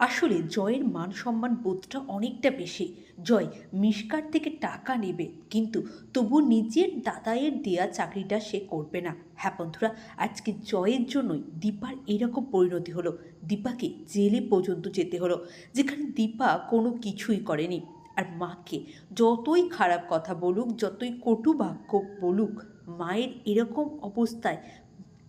আসলে জয়ের মান সম্মান বোধটা অনেকটা বেশি। জয় মিষ্কার থেকে টাকা নেবে, কিন্তু তবু নিজের দাদায়ের দেয়া চাকরিটা সে করবে না। হ্যাঁ বন্ধুরা, আজকে জয়ের জন্যই দীপার এরকম পরিণতি হলো। দীপাকে জেলে পর্যন্ত যেতে হলো, যেখানে দীপা কোনো কিছুই করেনি। আর মাকে যতই খারাপ কথা বলুক, যতই কটু বাক্য বলুক, মায়ের এরকম অবস্থায়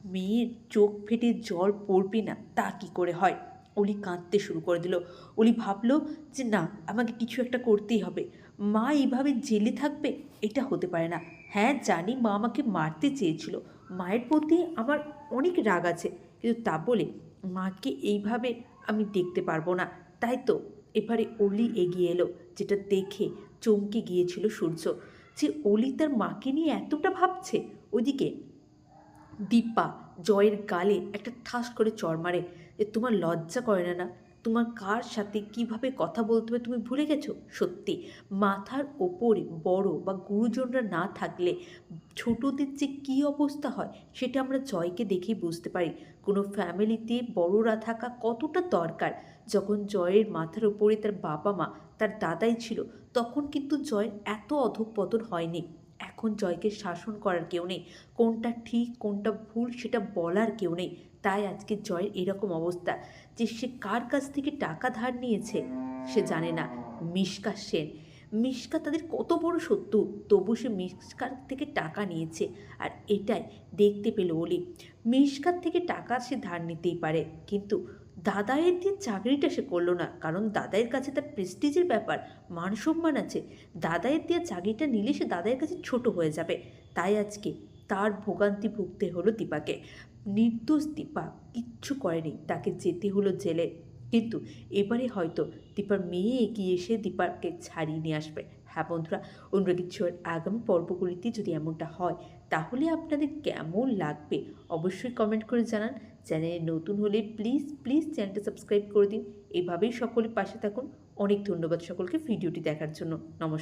মেয়ের চোখ ফেটে জল পড়বে না, তা কি করে হয়? অলি কাঁদতে শুরু করে দিল। অলি ভাবলো যে না, আমাকে কিছু একটা করতেই হবে। মা এইভাবে জেলে থাকবে, এটা হতে পারে না। হ্যাঁ জানি মা আমাকে মারতে চেয়েছিল। মায়ের প্রতি আমার অনেক রাগ আছে। কিন্তু তা বলে মাকে এইভাবে আমি দেখতে পারব না। তাই তো এবারে অলি এগিয়ে এলো, যেটা দেখে চমকে গিয়েছিল সূর্য। যে অলি তার মাকে নিয়ে এতটা ভাবছে, ওদিকে দীপা জয়ের গালে একটা ঠাস করে চড় মারে। যে তোমার লজ্জা করে না না তোমার কার সাথে কীভাবে কথা বলতে হবে তুমি ভুলে গেছো? সত্যি, মাথার ওপরে বড় বা গুরুজনরা না থাকলে ছোটদের যে কী অবস্থা হয়, সেটা আমরা জয়কে দেখেই বুঝতে পারি। কোনো ফ্যামিলিতে বড়রা থাকা কতটা দরকার? যখন জয়ের মাথার ওপরে তার বাবা মা তার দাদাই ছিল, তখন কিন্তু জয়ের এত অধঃপতন হয়নি। এখন জয়কে শাসন করার কেউ নেই। কোনটা ঠিক, কোনটা ভুল সেটা বলার কেউ নেই। তাই আজকে জয়ের এরকম অবস্থা যে সে কার কাছ থেকে টাকা ধার নিয়েছে সে জানে না। মিশকা সেন। মিশকা তাদের কত বড় শত্রু, তবু সে মিশকার থেকে টাকা নিয়েছে। আর এটাই দেখতে পেল ওলি মিশকার থেকে টাকা সে ধার নিতেই পারে। কিন্তু দাদায়ের দিয়ে চাকরিটা সে করল না, কারণ দাদাইয়ের কাছে তার প্রেস্টিজের ব্যাপার মান সম্মান আছে। দাদায়ের দিয়ে চাকরিটা নিলে সে দাদাইয়ের কাছে ছোট হয়ে যাবে। তাই আজকে তার ভোগান্তি ভুগতে হলো দীপাকে। নির্দোষ দীপা কিচ্ছু করেনি, তাকে যেতে হলো জেলে। কিন্তু এবারে হয়তো দীপার মেয়ে এগিয়ে এসে দীপাকে ছাড়িয়ে নিয়ে আসবে। হ্যাঁ বন্ধুরা অনুরাগীর ছোঁয়ার আগামী পর্বগুলিতে যদি এমনটা হয়, তাহলে আপনাদের কেমন লাগবে অবশ্যই কমেন্ট করে জানান। চ্যানেলে নতুন হলে প্লিজ প্লিজ চ্যানেলটা সাবস্ক্রাইব করে দিন। এভাবেই সকলে পাশে থাকুন। অনেক ধন্যবাদ সকলকে ভিডিওটি দেখার জন্য। নমস্কার।